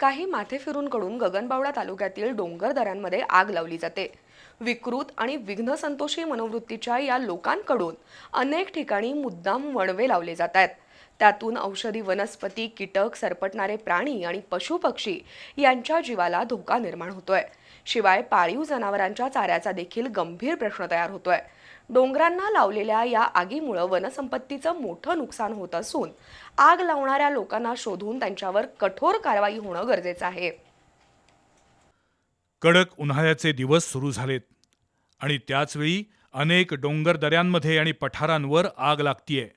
काही माथेफिरूंकडून गगनबावडा तालुक्यातील डोंगर दऱ्यांमध्ये आग लावली जाते. विकृत आणि विघ्नसंतोषी मनोवृत्तीच्या या लोकांकडून अनेक ठिकाणी मुद्दाम वणवे लावले जात आहेत. त्यातून औषधी वनस्पती कीटक सरपटणारे प्राणी आणि पशुपक्षी यांच्या जीवाला धोका निर्माण होतोय. शिवाय पाळीव जनावरांच्या चाऱ्याचा देखील गंभीर प्रश्न तयार होतोय. डोंगरांना लावलेल्या या आगीमुळं वनसंपत्तीचं मोठं नुकसान होत असून आग लावणाऱ्या लोकांना शोधून त्यांच्यावर कठोर कारवाई होणं गरजेचं आहे. कडक उन्हाळ्याचे दिवस सुरू झालेत आणि त्याचवेळी अनेक डोंगर दऱ्यांमध्ये आणि पठारांवर आग लागतीये.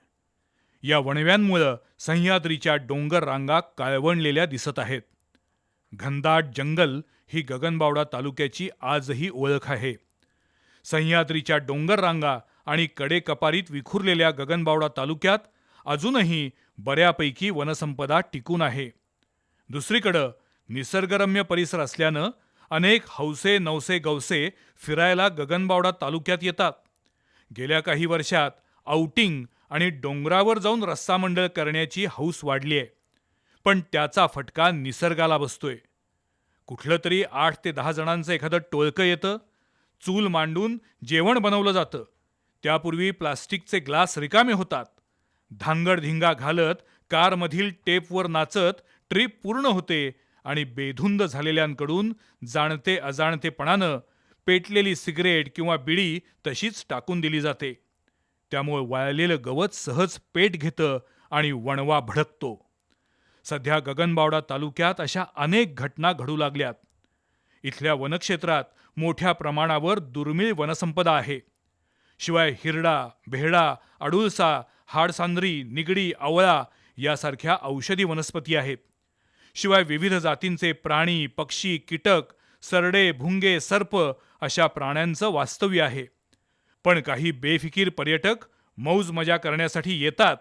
या वणव्यांमुळं सह्याद्रीच्या डोंगर रांगा काळवणलेल्या दिसत आहेत. घनदाट जंगल ही गगनबावडा तालुक्याची आजही ओळख आहे. सह्याद्रीच्या डोंगर रांगा आणि कडेकपारीत विखुरलेल्या गगनबावडा तालुक्यात अजूनही बऱ्यापैकी वनसंपदा टिकून आहे. दुसरीकडं निसर्गरम्य परिसर असल्यानं अनेक हौसे नवसे गवसे फिरायला गगनबावडा तालुक्यात येतात. गेल्या काही वर्षात आउटिंग आणि डोंगरावर जाऊन रस्सामंडळ करण्याची हौस वाढली आहे. पण त्याचा फटका निसर्गाला बसतोय. कुठलं तरी आठ ते दहा जणांचं एखादं टोळकं येतं चूल मांडून जेवण बनवलं जातं. त्यापूर्वी प्लास्टिकचे ग्लास रिकामे होतात. धांगडधिंगा घालत कारमधील टेपवर नाचत ट्रीप पूर्ण होते आणि बेधुंद झालेल्यांकडून जाणते अजाणतेपणानं पेटलेली सिगरेट किंवा बिडी तशीच टाकून दिली जाते. त्यामुळे वाळलेलं गवत सहज पेट घेतं आणि वणवा भडकतो. सध्या गगनबावडा तालुक्यात अशा अनेक घटना घडू लागल्यात. इथल्या वनक्षेत्रात मोठ्या प्रमाणावर दुर्मिळ वनसंपदा आहे. शिवाय हिरडा भेडा अडुळसा हाडसांद्री निगडी आवळा यासारख्या औषधी वनस्पती आहेत. शिवाय विविध जातींचे प्राणी पक्षी कीटक सरडे भुंगे सर्प अशा प्राण्यांचं वास्तव्य आहे. पण काही बेफिकीर पर्यटक मौज मजा करण्यासाठी येतात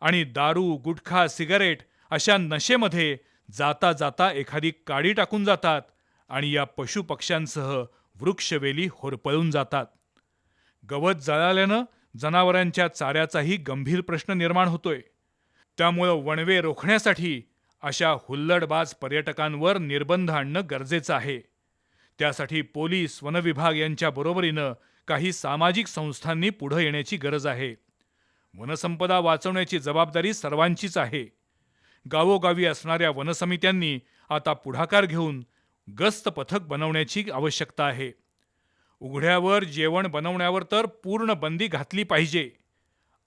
आणि दारू गुटखा सिगारेट अशा नशेमध्ये जाता जाता एखादी काडी टाकून जातात आणि या पशुपक्ष्यांसह वृक्षवेली होरपळून जातात. गवत जळाल्यानं जनावरांच्या चाऱ्याचाही गंभीर प्रश्न निर्माण होतोय. त्यामुळं वणवे रोखण्यासाठी अशा हुल्लडबाज पर्यटकांवर निर्बंध आणणं गरजेचं आहे. त्यासाठी पोलीस वनविभाग यांच्या बरोबरीनं काही सामाजिक संस्थांनी पुढं येण्याची गरज आहे. वनसंपदा वाचवण्याची जबाबदारी सर्वांचीच आहे. गावोगावी असणाऱ्या वनसमित्यांनी आता पुढाकार घेऊन गस्त पथक बनवण्याची आवश्यकता आहे. उघड्यावर जेवण बनवण्यावर तर पूर्ण बंदी घातली पाहिजे.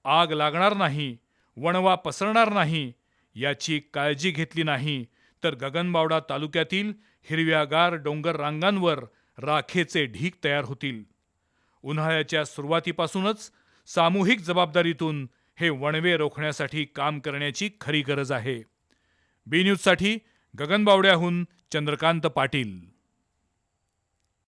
आग लागणार नाही वणवा पसरणार नाही याची काळजी घेतली नाही तर गगनबावडा तालुक्यातील हिरव्यागार डोंगर रांगांवर राखेचे ढीक तयार होतील. उन्हाळ्याच्या सुरुवातीपासूनच सामूहिक जबाबदारीतून हे वणवे रोखण्यासाठी काम करण्याची खरी गरज आहे. बी न्यूजसाठी गगनबावड्याहून चंद्रकांत पाटील.